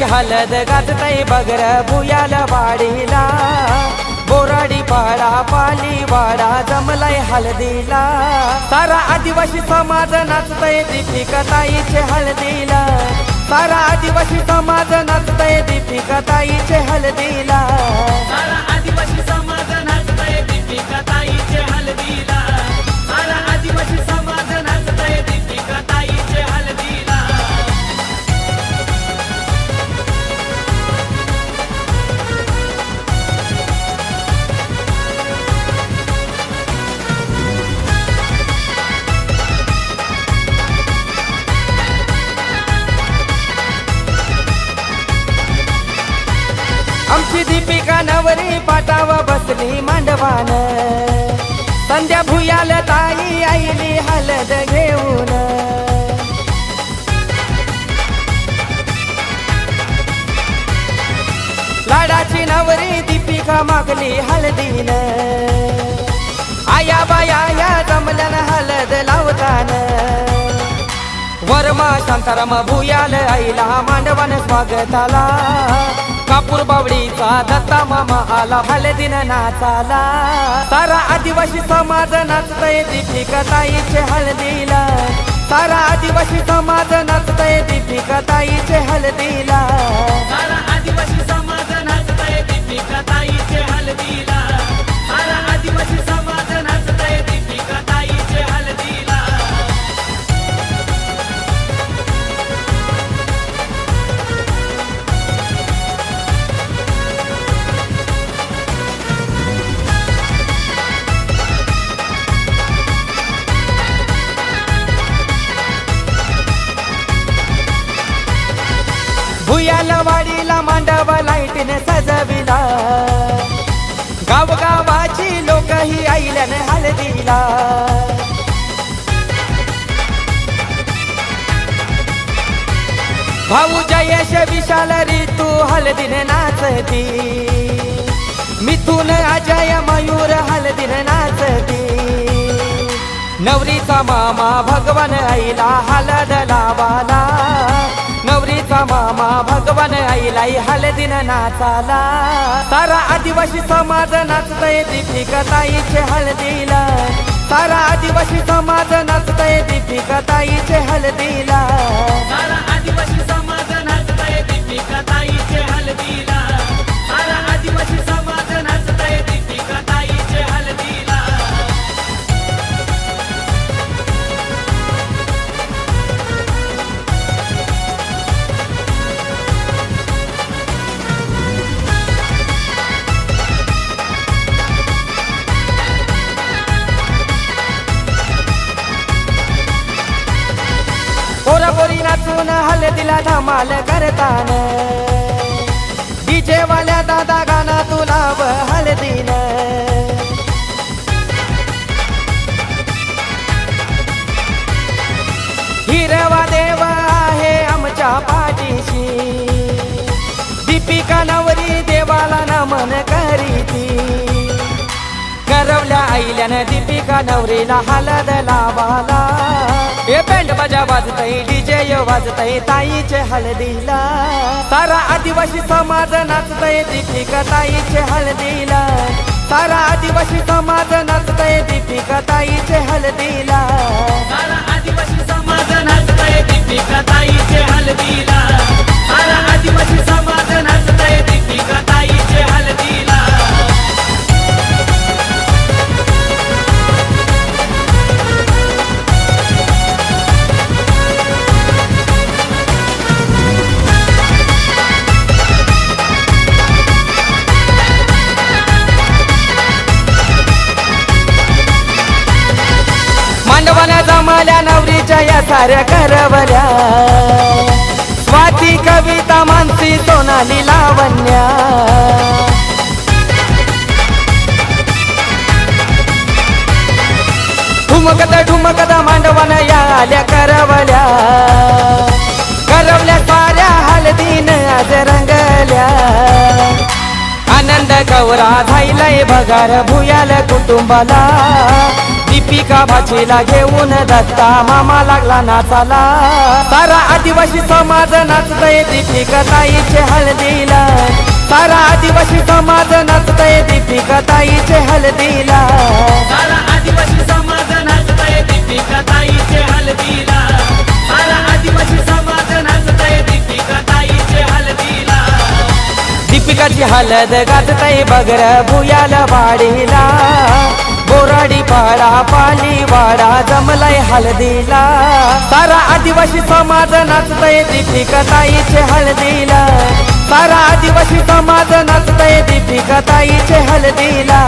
दीपिकाची हलद गाजताय बगर भुयाल वाडीला. बोराडी पाडा पाली वाडा जमलाय हळदीला. सारा आदिवासी समाज नाचतय दीपिका ताईचे हळदीला. सारा आदिवासी समाज नाचतय दीपिका ताईचे हळदीला. आमची दीपिका नवरी पाटावा बसली मांडवान. संध्या भुयाल ताई आईली हलद घेऊन. लाडाची नवरी दीपिका मागली हळदीन. आया बाया या जमल्यान हलद लावतान. वरमा शांताराम भुयाल आईला मांडवान स्वागताला. कापूर बावडी दत्ता मामा आला हळदीन नाचाला. सारा आदिवासी समाज नाचतय दीपिका ताईचे हळदीला. सारा आदिवासी समाज नाचतय दीपिका ताईचे हळदीला. वाडीला मांडव लाईटीने सजविला. गावगावाची लोक ही आईल्याने हळदीला. भाऊ जयश विशाल ऋतू हळदीने नाचती. मिथून अजय मयूर हळदीने नाचती. नवरीचा मामा भगवान आईला हलद लावाला. मामा भगवान आईलाई हलदीन नाचाला. सारा आदिवासी समाज नाचतय दीपिका ताईचे हळदीला. सारा आदिवासी समाज नाचतय दीपिका ताईचे हळदीला. सारा आदिवासी समाज नाचतय दीपिका ताईचे हलदीला सारा आदिवासी घेऊन नाचून दिला धमाल करतान. डीजे वाल्या दादा गाना तुला हळदीन. हिरवा देव आहे आमच्या पाठीशी. दीपिका नवरी देवाला नमन करीती. करवल्या आईल्यानं दीपिका नवरीला हलद लावाला हे बँड बाजा वाजतय डीजे वाजतय ताईचे हळदीला. सारा आदिवासी समाज नाचतय दीपिका ताईचे हळदीला. सारा आदिवासी समाज नाचतय दीपिका ताईचे हळदीला. सारा आदिवासी समाज नाचतय दीपिका ताई मांडवाला नवरीच्या या साऱ्या करवल्या. स्वाती कविता मानसी सोनाली लावण्या. ठुमकत ठुमकत मांडवान या आल्या करवल्या. करवल्या साऱ्या हलदीन आज रंगल्या. आनंद गौरा झायलाय भगार भुयाल कुटुंबाला. दीपिका भाचीला घेऊन दत्ता मामा लागला नाचाला. सारा आदिवासी समाज नाचतय दीपिका ताईचे हळदीला. सारा आदिवासी समाज नाचतय दीपिका ताईचे हळदीला. सारा आदिवासी समाज नाचतय दीपिका ताईचे हलदीला सारा आदिवासी समाज नाचतय दीपिका ताईचे हलदीला दीपिकाची हलद गाजतय बगर भुयाल वाडीला बोराडी पाडा पाली वाडा जमलाय हळदीला. सारा आदिवासी समाज नाचतय दीपिका ताईचे हळदीला. सारा आदिवासी समाज नाचतय दीपिका ताईचे हळदीला.